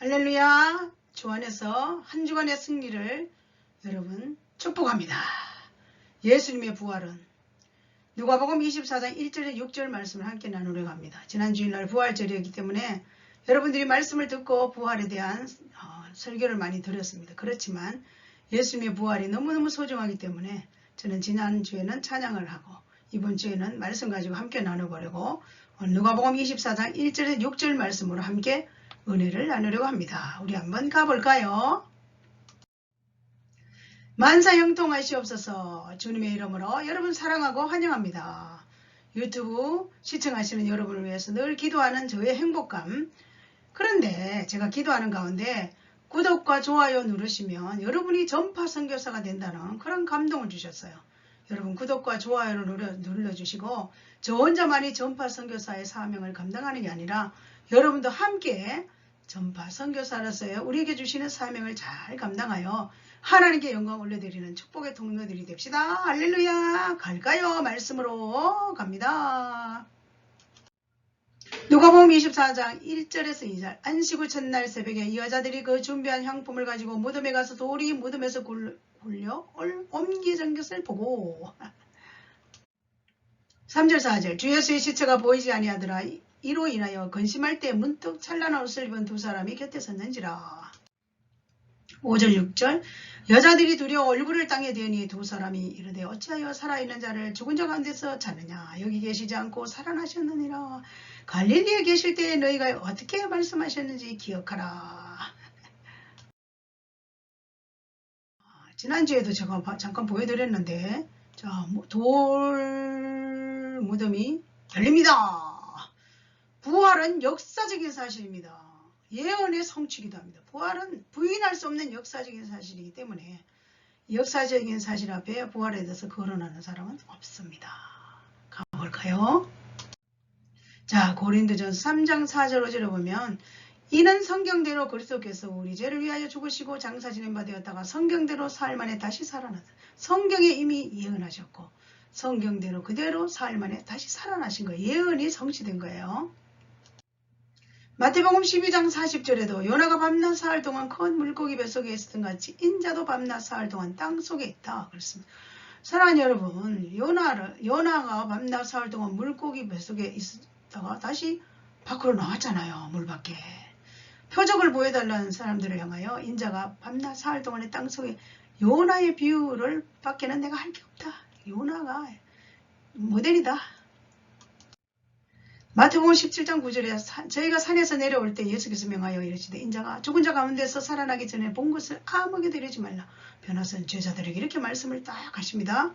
할렐루야! 주 안에서 한 주간의 승리를 여러분 축복합니다. 예수님의 부활은 누가복음 24장 1절에 6절 말씀을 함께 나누려고 합니다. 지난 주일날 부활절이었기 때문에 여러분들이 말씀을 듣고 부활에 대한 어, 설교를 많이 드렸습니다. 그렇지만 예수님의 부활이 너무너무 소중하기 때문에 저는 지난주에는 찬양을 하고 이번 주에는 말씀 가지고 함께 나눠보려고 누가복음 24장 1절에 6절 말씀으로 함께 은혜를 나누려고 합니다. 우리 한번 가볼까요? 만사 형통하시옵소서 주님의 이름으로 여러분 사랑하고 환영합니다. 유튜브 시청하시는 여러분을 위해서 늘 기도하는 저의 행복감 그런데 제가 기도하는 가운데 구독과 좋아요 누르시면 여러분이 전파 선교사가 된다는 그런 감동을 주셨어요. 여러분 구독과 좋아요를 눌러, 눌러주시고 저 혼자만이 전파 선교사의 사명을 감당하는 게 아니라 여러분도 함께 전파 선교사로서의 우리에게 주시는 사명을 잘 감당하여 하나님께 영광 올려드리는 축복의 통로들이 됩시다. 할렐루야 갈까요? 말씀으로 갑니다. 누가복음 24장 1절에서 2절 안식 후 첫날 새벽에 이 여자들이 그 준비한 향품을 가지고 무덤에 가서 돌이 무덤에서 굴- 굴려 올- 옮겨진 것을 보고 3절 4절 주 예수의 시체가 보이지 아니하더라 이- 이로 인하여 근심할 때 문득 찬란한 옷을 입은 두 사람이 곁에 섰는지라. 5절 6절 여자들이 두려워 얼굴을 땅에 대니 두 사람이 이르되 어찌하여 살아있는 자를 죽은 자 가운데서 찾느냐? 여기 계시지 않고 살아나셨느니라. 갈릴리에 계실 때 너희가 어떻게 말씀하셨는지 기억하라. 아, 지난주에도 제가 바- 잠깐 보여드렸는데 자, 뭐, 돌 무덤이 열립니다. 부활은 역사적인 사실입니다. 예언의 성취기도 합니다. 부활은 부인할 수 없는 역사적인 사실이기 때문에 역사적인 사실 앞에 부활에 대해서 거론하는 사람은 없습니다. 가볼까요? 자, 고린도전서 3장 4절 5절에 보면 이는 성경대로 그리스도께서 우리 죄를 위하여 죽으시고 장사 지낸 바 되었다가 성경대로 사흘 만에 다시 살아났다. 성경에 이미 예언하셨고 성경대로 그대로 사흘 만에 다시 살아나신 거예요. 예언이 성취된 거예요. 마태복음 12장 40절에도 요나가 밤낮 사흘 동안 큰 물고기 뱃속에 있었던 같이 인자도 밤낮 사흘 동안 땅 속에 있다. 그렇습니다. 사랑하는 여러분, 요나를, 요나가 밤낮 사흘 동안 물고기 뱃속에 있다가 다시 밖으로 나왔잖아요. 물 밖에. 표적을 보여달라는 사람들을 향하여 인자가 밤낮 사흘 동안의 땅 속에 요나의 비유를 밖에는 내가 할 게 없다. 요나가 모델이다. 마태복음 17장 9절에 사- 저희가 산에서 내려올 때 예수께서 명하여 이르시되 인자가 죽은 자 가운데서 살아나기 전에 본 것을 아무에게도 이르지 말라. 변화선 제자들에게 이렇게 말씀을 딱 하십니다.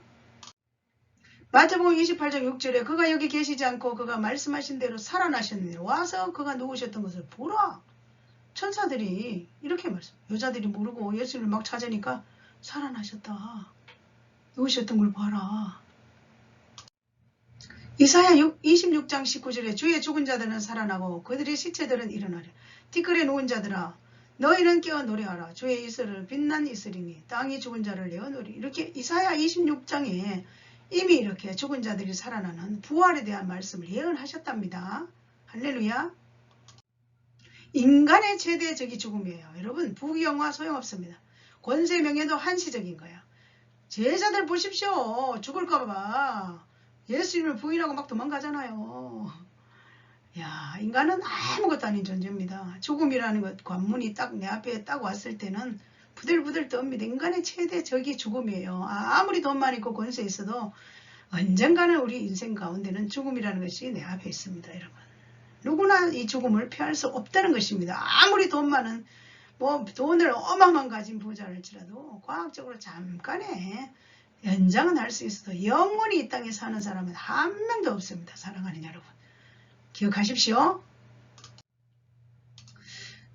마태복음 28장 6절에 그가 여기 계시지 않고 그가 말씀하신 대로 살아나셨느니 와서 그가 누우셨던 것을 보라. 천사들이 이렇게 말씀. 여자들이 모르고 예수를 막 찾으니까 살아나셨다. 누우셨던 걸 봐라. 이사야 6, 26장 19절에 주의 죽은 자들은 살아나고 그들의 시체들은 일어나리. 티끌에 누운 자들아 너희는 깨어 노래하라. 주의 이슬을 빛난 이슬이니 땅이 죽은 자를 내어 노리. 이렇게 이사야 26장에 이미 이렇게 죽은 자들이 살아나는 부활에 대한 말씀을 예언하셨답니다. 할렐루야. 인간의 최대적이 죽음이에요. 여러분 부귀영화 소용없습니다. 권세 명예도 한시적인 거야. 제자들 보십시오. 죽을까봐 예수님을 부인하고 막 도망가잖아요. 야, 인간은 아무것도 아닌 존재입니다. 죽음이라는 것, 관문이 딱 내 앞에 딱 왔을 때는 부들부들 떱니다. 인간의 최대 적이 죽음이에요. 아, 아무리 돈만 있고 권세 있어도 언젠가는 우리 인생 가운데는 죽음이라는 것이 내 앞에 있습니다, 여러분. 누구나 이 죽음을 피할 수 없다는 것입니다. 아무리 돈 많은, 뭐, 돈을 어마어마한 가진 부자일지라도 과학적으로 잠깐의 연장은 할 수 있어도 영원히 이 땅에 사는 사람은 한 명도 없습니다. 사랑하는 여러분. 기억하십시오.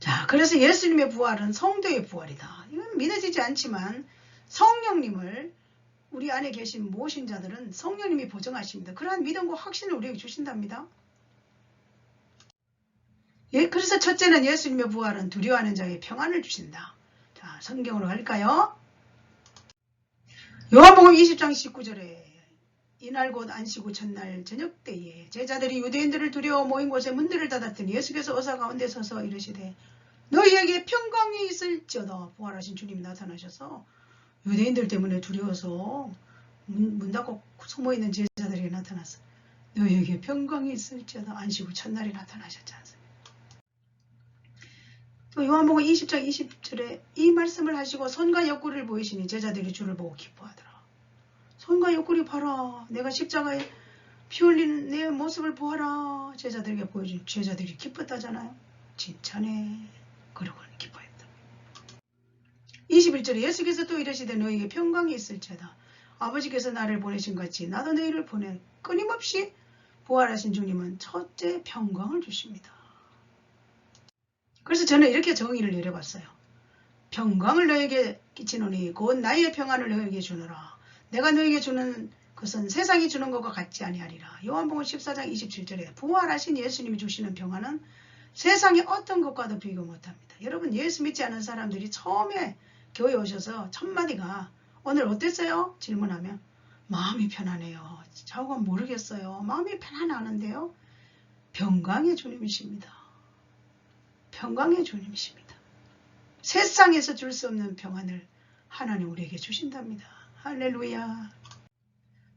자, 그래서 예수님의 부활은 성도의 부활이다. 이건 믿어지지 않지만 성령님을 우리 안에 계신 모신 자들은 성령님이 보증하십니다. 그러한 믿음과 확신을 우리에게 주신답니다. 예, 그래서 첫째는 예수님의 부활은 두려워하는 자에게 평안을 주신다. 자, 성경으로 갈까요? 요한복음 20장 19절에 이날 곧 안식 후 첫날 저녁 때에 제자들이 유대인들을 두려워 모인 곳에 문들을 닫았더니 예수께서 어사 가운데 서서 이르시되 너희에게 평강이 있을지어다 부활하신 주님이 나타나셔서 유대인들 때문에 두려워서 문, 문 닫고 숨어있는 제자들에게 나타났어. 너희에게 평강이 있을지어다 안식 후 첫날에 나타나셨지 않습니까? 또 요한복음 20장 20절에 이 말씀을 하시고 손과 옆구리를 보이시니 제자들이 주를 보고 기뻐하더라. 손과 옆구리 봐라. 내가 십자가에 피 흘리는 내 모습을 보아라. 제자들에게 보여준 제자들이 기뻤다잖아요. 칭찬해. 그러고 기뻐했다. 21절에 예수께서 또 이르시되 너에게 평강이 있을지어다. 아버지께서 나를 보내신 같이 나도 너희를 보내 끊임없이 부활하신 주님은 첫째 평강을 주십니다. 그래서 저는 이렇게 정의를 내려봤어요. 평강을 너에게 끼치노니 곧 나의 평안을 너에게 주노라. 내가 너에게 주는 것은 세상이 주는 것과 같지 아니하리라. 요한복음 14장 27절에 부활하신 예수님이 주시는 평안은 세상의 어떤 것과도 비교 못합니다. 여러분 예수 믿지 않은 사람들이 처음에 교회 오셔서 첫 마디가 오늘 어땠어요? 질문하면 마음이 편하네요. 자고가 모르겠어요. 마음이 편안하는데요. 평강의 주님이십니다. 평강의 주님이십니다. 세상에서 줄 수 없는 평안을 하나님 우리에게 주신답니다. 할렐루야.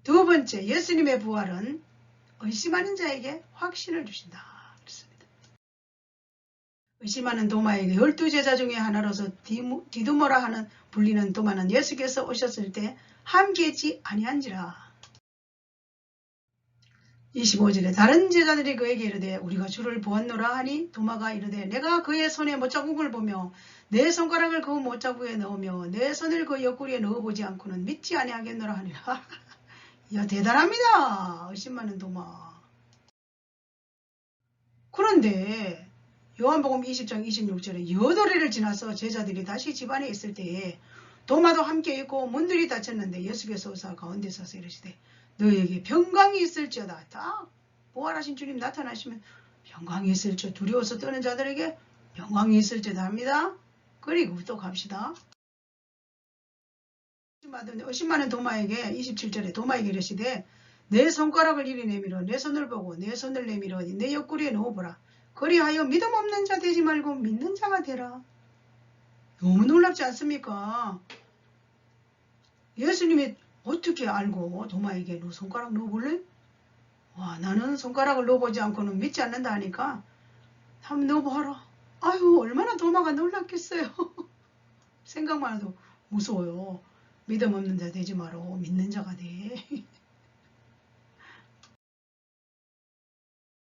두 번째, 예수님의 부활은 의심하는 자에게 확신을 주신다. 그렇습니다. 의심하는 도마에게 열두 제자 중에 하나로서 디두모라 하는 불리는 도마는 예수께서 오셨을 때 함께했지 아니한지라. 25절에 다른 제자들이 그에게 이르되 우리가 주를 보았노라 하니 도마가 이르되 내가 그의 손에 못자국을 보며 내 손가락을 그 못자국에 넣으며 내 손을 그 옆구리에 넣어보지 않고는 믿지 아니하겠노라 하니라. 야 대단합니다. 의심 많은 도마. 그런데 요한복음 20장 26절에 여덟해를 지나서 제자들이 다시 집안에 있을 때에 도마도 함께 있고 문들이 닫혔는데 예수께서 오사 가운데 서서 이르시되 너희에게 평강이 있을지어다. 딱 부활하신 주님 나타나시면 평강이 있을지 두려워서 떠는 자들에게 평강이 있을지다 합니다. 그리고 또 갑시다. 의심많은 도마에게 27절에 도마에게 이르시되 내 손가락을 이리 내밀어 내 손을 보고 내 손을 내밀어 내 옆구리에 넣어보라. 그리하여 믿음 없는 자 되지 말고 믿는 자가 되라. 너무 놀랍지 않습니까? 예수님이 어떻게 알고 도마에게 너 손가락 넣어볼래? 와 나는 손가락을 넣어보지 않고는 믿지 않는다 하니까 한번 넣어봐라. 아유 얼마나 도마가 놀랐겠어요. 생각만 해도 무서워요. 믿음 없는 자 되지 마로 믿는 자가 돼.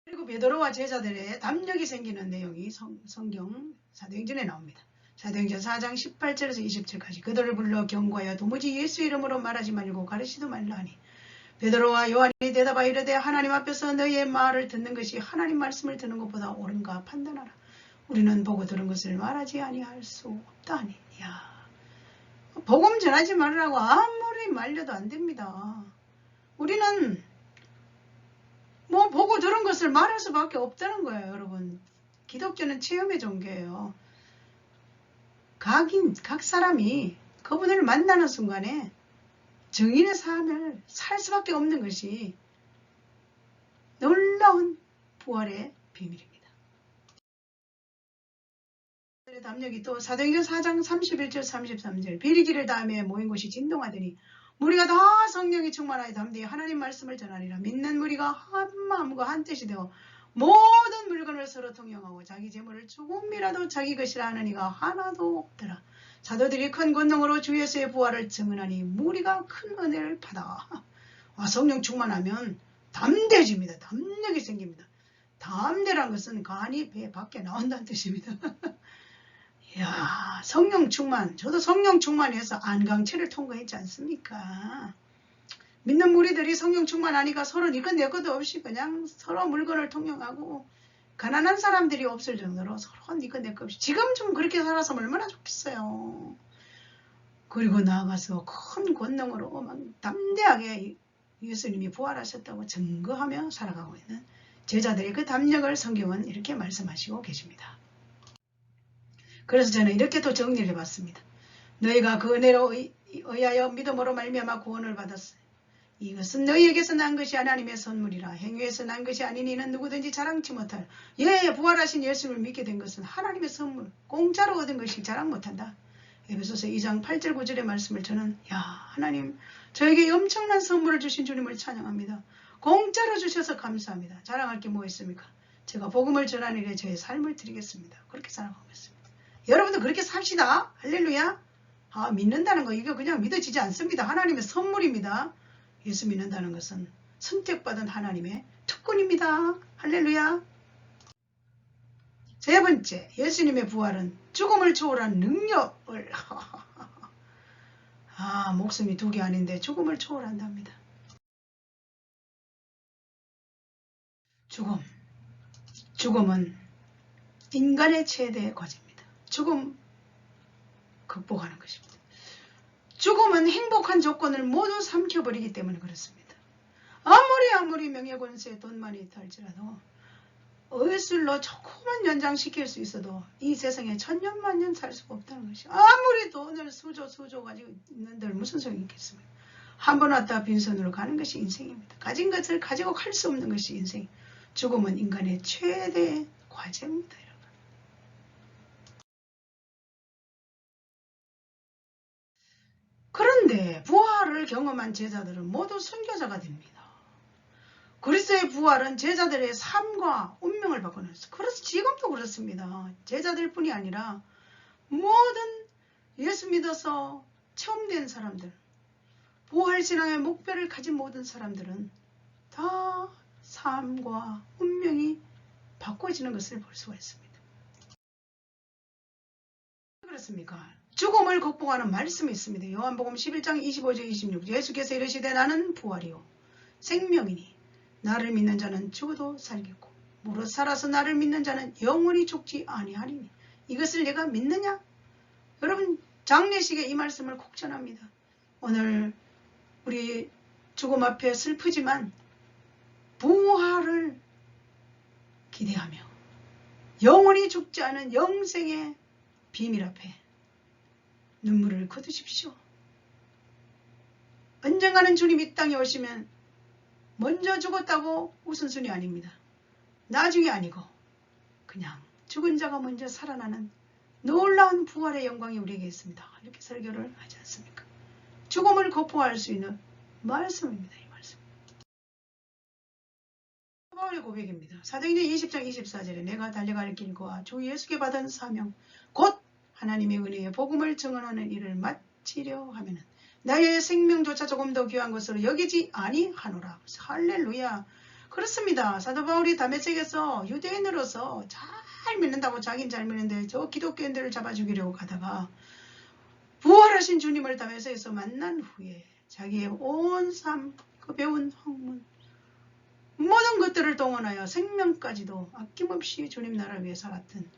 그리고 베드로와 제자들의 담력이 생기는 내용이 성, 성경 사도행전에 나옵니다. 사도행전 4장 18절에서 20절까지 그들을 불러 경고하여 도무지 예수 이름으로 말하지 말고 가르치도 말라 하니 베드로와 요한이 대답하여 이르되 하나님 앞에서 너희의 말을 듣는 것이 하나님 말씀을 듣는 것보다 옳은가 판단하라. 우리는 보고 들은 것을 말하지 아니할 수 없다 하니 야 복음 전하지 말라고 아무리 말려도 안 됩니다. 우리는 뭐 보고 들은 것을 말할 수밖에 없다는 거예요, 여러분. 기독교는 체험의 종교예요. 각인, 각 사람이 그분을 만나는 순간에 증인의 삶을 살 수밖에 없는 것이 놀라운 부활의 비밀입니다. 담력이 또 사도행전 4장 31절 33절 비리기를 다음에 모인 곳이 진동하더니 무리가 다 성령이 충만하여 담대히 하나님 말씀을 전하리라 믿는 무리가 한 마음과 한 뜻이 되어 모든 물건을 서로 통용하고 자기 재물을 조금이라도 자기 것이라 하는 이가 하나도 없더라. 사도들이 큰 권능으로 주 예수의 부활을 증언하니 무리가 큰 은혜를 받아. 와, 성령 충만하면 담대해집니다. 담력이 생깁니다. 담대란 것은 간이 배 밖에 나온다는 뜻입니다. 이야, 성령 충만. 저도 성령 충만해서 안강체를 통과했지 않습니까? 믿는 무리들이 성령 충만하니까 서로 니것 내 것도 없이 그냥 서로 물건을 통용하고 가난한 사람들이 없을 정도로 서로 니것 내것 없이 지금 좀 그렇게 살아서 얼마나 좋겠어요. 그리고 나아가서 큰 권능으로 막 담대하게 예수님이 부활하셨다고 증거하며 살아가고 있는 제자들의 그 담력을 성경은 이렇게 말씀하시고 계십니다. 그래서 저는 이렇게 또 정리를 해봤습니다. 너희가 그 은혜로 의- 의하여 믿음으로 말미암아 구원을 받았어요. 이것은 너희에게서 난 것이 하나님의 선물이라. 행위에서 난 것이 아닌 이는 누구든지 자랑치 못할. 예 부활하신 예수를 믿게 된 것은 하나님의 선물. 공짜로 얻은 것이 자랑 못한다. 에베소서 2장 8절 9절의 말씀을 저는 야 하나님 저에게 엄청난 선물을 주신 주님을 찬양합니다. 공짜로 주셔서 감사합니다. 자랑할 게 뭐 있습니까? 제가 복음을 전하는 일에 저의 삶을 드리겠습니다. 그렇게 살아가고 있습니다. 여러분도 그렇게 삽시다. 할렐루야. 아 믿는다는 거 이거 그냥 믿어지지 않습니다. 하나님의 선물입니다 예수 믿는다는 것은 선택받은 하나님의 특권입니다. 할렐루야. 세 번째, 예수님의 부활은 죽음을 초월한 능력을 아, 목숨이 두 개 아닌데 죽음을 초월한답니다. 죽음. 죽음은 인간의 최대 과제입니다. 죽음 극복하는 것입니다. 죽음은 행복한 조건을 모두 삼켜버리기 때문에 그렇습니다. 아무리 아무리 명예권세 돈만이 있다 할지라도 의술로 조금만 연장시킬 수 있어도 이 세상에 천년만년 살 수가 없다는 것이 아무리 돈을 수조 수조 가지고 있는들 무슨 소용이 있겠습니까? 한 번 왔다 빈손으로 가는 것이 인생입니다. 가진 것을 가지고 갈 수 없는 것이 인생. 죽음은 인간의 최대 과제입니다. 그런데 부활을 경험한 제자들은 모두 순교자가 됩니다. 그리스도의 부활은 제자들의 삶과 운명을 바꿔놨어요. 그래서 지금도 그렇습니다. 제자들 뿐이 아니라 모든 예수 믿어서 체험된 사람들, 부활신앙의 목표를 가진 모든 사람들은 다 삶과 운명이 바꿔지는 것을 볼 수가 있습니다. 그렇습니까? 죽음을 극복하는 말씀이 있습니다. 요한복음 11장 25절 26 예수께서 이르시되 나는 부활이요 생명이니 나를 믿는 자는 죽어도 살겠고 무릇 살아서 나를 믿는 자는 영원히 죽지 아니하리니 이것을 내가 믿느냐? 여러분 장례식에 이 말씀을 꼭 전합니다. 오늘 우리 죽음 앞에 슬프지만 부활을 기대하며 영원히 죽지 않은 영생의 비밀 앞에 눈물을 거두십시오. 언젠가는 주님 이 땅에 오시면 먼저 죽었다고 우선순위 아닙니다. 나중이 아니고 그냥 죽은 자가 먼저 살아나는 놀라운 부활의 영광이 우리에게 있습니다. 이렇게 설교를 하지 않습니까? 죽음을 거부할 수 있는 말씀입니다. 이 말씀. 바울의 고백입니다. 사도행전 20장 24절에 내가 달려갈 길과 주 예수께 받은 사명 곧 하나님의 은혜의 복음을 증언하는 일을 마치려 하면은 나의 생명조차 조금 더 귀한 것으로 여기지 아니하노라. 할렐루야. 그렇습니다. 사도 바울이 담에색에서 유대인으로서 잘 믿는다고 자긴 잘 믿는데 저 기독교인들을 잡아주기려고 가다가 부활하신 주님을 담에색에서 만난 후에 자기의 온 삶, 그 배운 학문, 모든 것들을 동원하여 생명까지도 아낌없이 주님 나라를 위해 살았던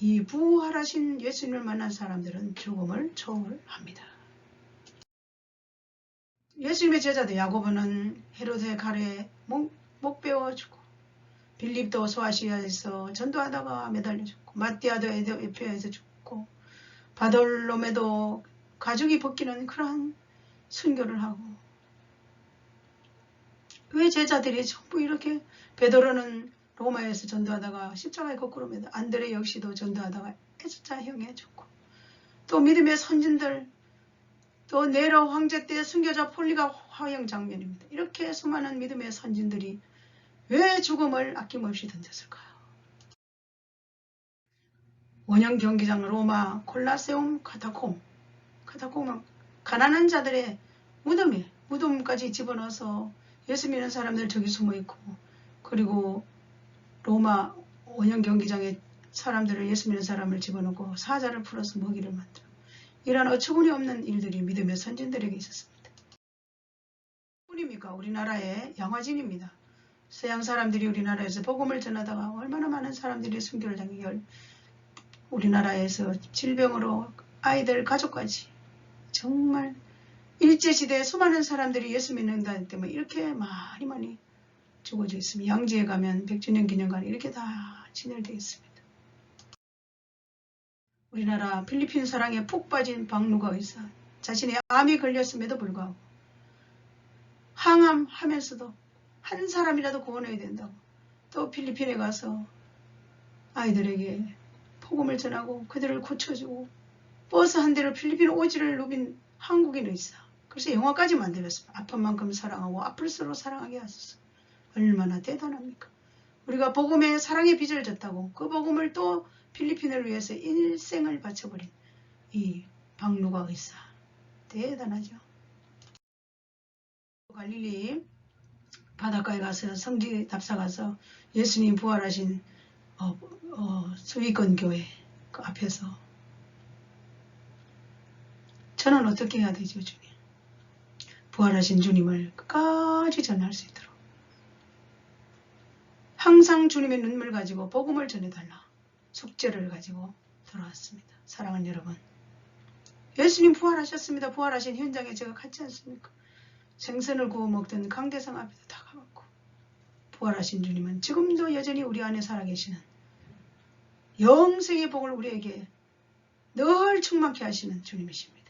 이 부활하신 예수님을 만난 사람들은 죽음을 초월합니다. 예수님의 제자들 야고보는 헤로데 가래 목, 목 베어주고 빌립도 소아시아에서 전도하다가 매달려 죽고 마띠아도 에피아에서 죽고 바돌롬에도 가죽이 벗기는 그러한 순교를 하고 왜 제자들이 전부 이렇게 베드로는 로마에서 전도하다가 십자가에 거꾸로 매달 안드레 역시도 전도하다가 애주자형에 죽고 또 믿음의 선진들 또 네로 황제 때 순교자 폴리가 화형 장면입니다. 이렇게 수많은 믿음의 선진들이 왜 죽음을 아낌없이 던졌을까요? 원형 경기장 로마 콜라세움 카타콤 카타콤은 가난한 자들의 무덤에 무덤까지 집어넣어서 예수 믿는 사람들 저기 숨어 있고 그리고 로마 원형 경기장에 사람들을 예수 믿는 사람을 집어넣고 사자를 풀어서 먹이를 만들어 이러한 어처구니 없는 일들이 믿음의 선진들에게 있었습니다. 뿐입니까? 우리나라의 양화진입니다. 서양 사람들이 우리나라에서 복음을 전하다가 얼마나 많은 사람들이 순교를 당하게 우리나라에서 질병으로 아이들 가족까지 정말 일제시대에 수많은 사람들이 예수 믿는다 때문에 이렇게 많이 많이 죽어져 있습니다. 양지에 가면 백주년 기념관 이렇게 다 진열되어 있습니다. 우리나라 필리핀 사랑에 푹 빠진 박누가 의사 자신의 암이 걸렸음에도 불구하고 항암하면서도 한 사람이라도 구원해야 된다고 또 필리핀에 가서 아이들에게 복음을 전하고 그들을 고쳐주고 버스 한 대를 필리핀 오지를 누빈 한국인 의사 그래서 영화까지 만들었어요. 아픈 만큼 사랑하고 아플수록 사랑하게 하소서. 얼마나 대단합니까? 우리가 복음의 사랑의 빚을 졌다고 그 복음을 또 필리핀을 위해서 일생을 바쳐버린 이 박누가 의사 대단하죠. 갈릴리 바닷가에 가서 성지 답사 가서 예수님 부활하신 어, 어, 수위권 교회 그 앞에서 저는 어떻게 해야 되죠 주님? 부활하신 주님을 끝까지 전할 수 있도록 항상 주님의 눈물 가지고 복음을 전해달라 숙제를 가지고 돌아왔습니다. 사랑하는 여러분 예수님 부활하셨습니다. 부활하신 현장에 제가 갔지 않습니까? 생선을 구워 먹던 강대상 앞에도 다 가봤고 부활하신 주님은 지금도 여전히 우리 안에 살아계시는 영생의 복을 우리에게 늘 충만케 하시는 주님이십니다.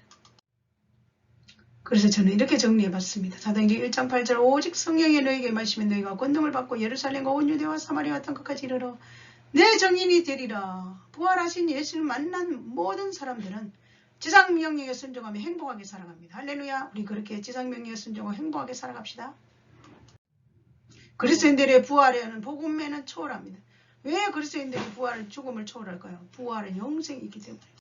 그래서 저는 이렇게 정리해봤습니다. 사도행전 1장 8절 오직 성령이 너에게 마시면 너희가 권능을 받고 예루살렘과 온 유대와 사마리아 땅 끝까지 이르러 내 정인이 되리라. 부활하신 예수를 만난 모든 사람들은 지상 명령에 순종하며 행복하게 살아갑니다. 할렐루야. 우리 그렇게 지상 명령에 순종하고 행복하게 살아갑시다. 그리스도인들의 부활에는 복음에는 초월합니다. 왜 그리스도인들이 부활을 죽음을 초월할까요? 부활은 영생이 있기 때문에.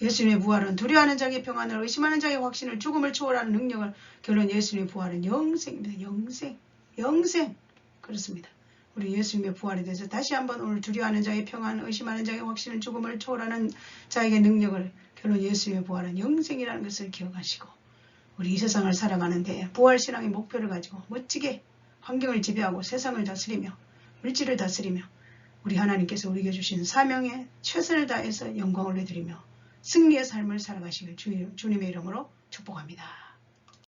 예수님의 부활은 두려워하는 자의 평안을 의심하는 자의 확신을 죽음을 초월하는 능력을 결론 예수님의 부활은 영생입니다. 영생. 영생. 그렇습니다. 우리 예수님의 부활에 대해서 다시 한번 오늘 두려워하는 자의 평안, 의심하는 자의 확신을 죽음을 초월하는 자에게 능력을 결론 예수님의 부활은 영생이라는 것을 기억하시고 우리 이 세상을 살아가는데 부활신앙의 목표를 가지고 멋지게 환경을 지배하고 세상을 다스리며 물질을 다스리며 우리 하나님께서 우리에게 주신 사명에 최선을 다해서 영광을 올려드리며 승리의 삶을 살아가시길 주, 주님의 이름으로 축복합니다.